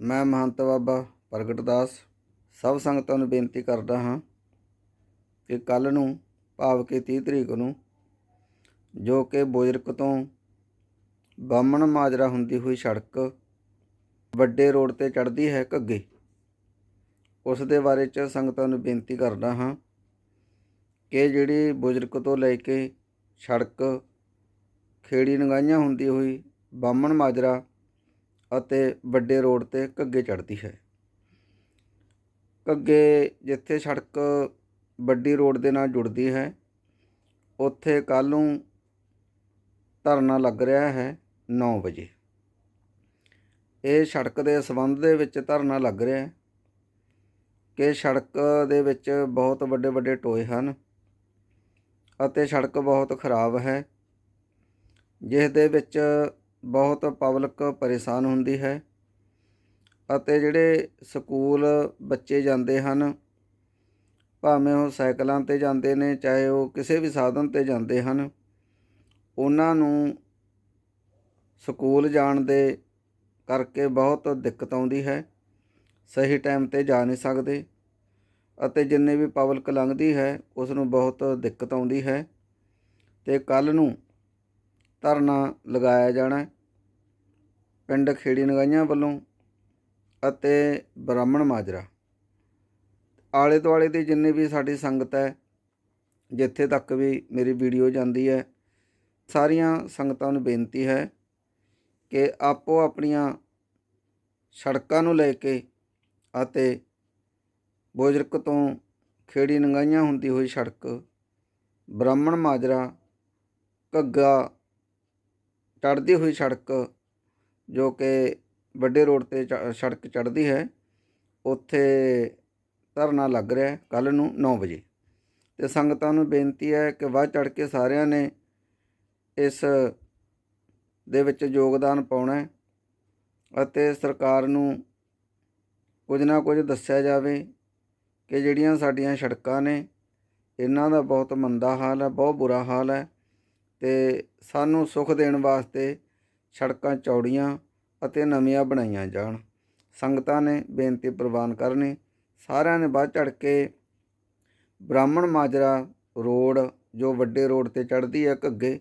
ਮੈਂ ਮਹੰਤ ਬਾਬਾ ਪ੍ਰਗਟ ਦਾਸ ਸਭ ਸੰਗਤਾਂ ਨੂੰ ਬੇਨਤੀ ਕਰਦਾ ਹਾਂ ਕਿ ਕੱਲ ਨੂੰ ਭਾਵ ਕਿ 30 ਤਰੀਕ ਨੂੰ ਜੋ ਕਿ ਬੁਜ਼ਰਕ ਤੋਂ ਬਾਮਣ ਮਾਜਰਾ ਹੁੰਦੀ ਹੋਈ ਸੜਕ ਵੱਡੇ ਰੋਡ ਤੇ ਚੜ੍ਹਦੀ ਹੈ ਘੱਗੇ, ਉਸ ਦੇ ਬਾਰੇ ਚ ਸੰਗਤਾਂ ਨੂੰ ਬੇਨਤੀ ਕਰਦਾ ਹਾਂ ਕਿ ਜਿਹੜੀ ਬੁਜ਼ਰਕ ਤੋਂ ਲੈ ਕੇ ਸੜਕ, ਖੇੜੀ ਨਗਾਈਆਂ ਹੁੰਦੀ ਹੋਈ ਬਾਮਣ ਮਾਜਰਾ ਅਤੇ ਵੱਡੇ ਰੋਡ ਤੇ ਘੱਗੇ ਚੜ੍ਹਦੀ ਹੈ। ਘੱਗੇ ਜਿੱਥੇ ਸੜਕ ਵੱਡੀ ਰੋਡ ਦੇ ਨਾਲ ਜੁੜਦੀ ਹੈ, ਉੱਥੇ ਕੱਲ੍ਹ ਨੂੰ ਧਰਨਾ ਲੱਗ ਰਿਹਾ ਹੈ 9 ਵਜੇ। ਇਹ ਸੜਕ ਦੇ ਸੰਬੰਧ ਦੇ ਵਿੱਚ ਧਰਨਾ ਲੱਗ ਰਿਹਾ ਹੈ ਕਿ ਸੜਕ ਦੇ ਵਿੱਚ ਬਹੁਤ ਵੱਡੇ ਵੱਡੇ ਟੋਏ ਹਨ ਅਤੇ ਸੜਕ ਬਹੁਤ ਖਰਾਬ ਹੈ, ਜਿਸ ਦੇ ਵਿੱਚ ਬਹੁਤ ਪਬਲਿਕ ਪਰੇਸ਼ਾਨ ਹੁੰਦੀ ਹੈ ਅਤੇ ਜਿਹੜੇ ਸਕੂਲ ਬੱਚੇ ਜਾਂਦੇ ਹਨ, ਭਾਵੇਂ ਉਹ ਸਾਈਕਲਾਂ ਤੇ ਜਾਂਦੇ ਨੇ, ਚਾਹੇ ਉਹ ਕਿਸੇ ਵੀ ਸਾਧਨ ਤੇ ਜਾਂਦੇ ਹਨ, ਉਹਨਾਂ ਨੂੰ ਸਕੂਲ ਜਾਣ ਦੇ ਕਰਕੇ ਬਹੁਤ ਦਿੱਕਤ ਆਉਂਦੀ ਹੈ। ਸਹੀ ਟਾਈਮ ਤੇ ਜਾ ਨਹੀਂ ਸਕਦੇ ਅਤੇ ਜਿੰਨੇ ਵੀ ਪਬਲਿਕ ਲੰਘਦੀ ਹੈ ਉਸ ਨੂੰ ਬਹੁਤ ਦਿੱਕਤ ਆਉਂਦੀ ਹੈ ਤੇ ਕੱਲ ਨੂੰ ਧਰਨਾ ਲਗਾਇਆ ਜਾਣਾ ਪਿੰਡ ਖੇੜੀ ਨਗਾਈਆਂ ਵੱਲੋਂ ਅਤੇ ਬ੍ਰਾਹਮਣ ਮਾਜਰਾ। ਆਲੇ ਦੁਆਲੇ ਦੀ ਜਿੰਨੀ ਵੀ ਸਾਡੀ ਸੰਗਤ ਹੈ, ਜਿੱਥੇ ਤੱਕ ਵੀ ਮੇਰੀ ਵੀਡੀਓ ਜਾਂਦੀ ਹੈ, ਸਾਰੀਆਂ ਸੰਗਤਾਂ ਨੂੰ ਬੇਨਤੀ ਹੈ ਕਿ ਆਪੋ ਆਪਣੀਆਂ ਸੜਕਾਂ ਨੂੰ ਲੈ ਕੇ ਅਤੇ ਬੁਜ਼ਰਕ ਤੋਂ ਖੇੜੀ ਨੰਗਾਈਆਂ ਹੁੰਦੀ ਹੋਈ ਸੜਕ, ਬ੍ਰਾਹਮਣ ਮਾਜਰਾ, ਘੱਗਾ, ਚੜ੍ਹਦੀ ਹੋਈ ਸੜਕ ਜੋ ਕਿ ਵੱਡੇ ਰੋਡ ਤੇ ਚ- ਸੜਕ ਚੜ੍ਹਦੀ ਹੈ, ਉੱਥੇ ਧਰਨਾ ਲੱਗ ਰਿਹਾ ਹੈ ਕੱਲ ਨੂੰ 9 ਵਜੇ। ਤੇ ਸੰਗਤਾਂ ਨੂੰ ਬੇਨਤੀ ਹੈ ਕਿ ਵੱਧ ਚੜ੍ਹ ਕੇ ਸਾਰਿਆਂ ਨੇ ਇਸ ਦੇ ਵਿੱਚ ਯੋਗਦਾਨ ਪਾਉਣਾ ਅਤੇ ਸਰਕਾਰ ਨੂੰ ਕੁਝ ਨਾ ਕੁਝ ਦੱਸਿਆ ਜਾਵੇ ਕਿ ਜਿਹੜੀਆਂ ਸਾਡੀਆਂ ਸੜਕਾਂ ਨੇ, ਇਹਨਾਂ ਦਾ ਬਹੁਤ ਮੰਦਾ ਹਾਲ ਹੈ, ਬਹੁਤ ਬੁਰਾ ਹਾਲ ਹੈ ਤੇ ਸਾਨੂੰ ਸੁੱਖ ਦੇਣ ਵਾਸਤੇ ਸੜਕਾਂ, ਚੌੜੀਆਂ ਅਤੇ ਨਵੀਆਂ ਬਣਾਈਆਂ ਜਾਣ। ਸੰਗਤਾਂ ਨੇ ਬੇਨਤੀ ਪ੍ਰਵਾਨ ਕਰਨੀ। ਸਾਰਿਆਂ ਨੇ ਬਾਅਦ ਚੜ ਕੇ ਬ੍ਰਾਹਮਣ ਮਾਜਰਾ ਰੋਡ, ਜੋ ਵੱਡੇ ਰੋਡ ਤੇ ਚੜ੍ਹਦੀ ਹੈ ਘੱਗੇ,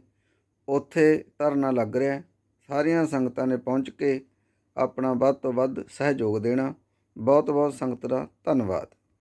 ਉੱਥੇ ਧਰਨਾ ਲੱਗ ਰਿਹਾ। ਸਾਰੀਆਂ ਸੰਗਤਾਂ ਨੇ ਪਹੁੰਚ ਕੇ ਆਪਣਾ ਵੱਧ ਤੋਂ ਵੱਧ ਸਹਿਯੋਗ ਦੇਣਾ। ਬਹੁਤ ਬਹੁਤ ਸੰਗਤ ਦਾ ਧੰਨਵਾਦ।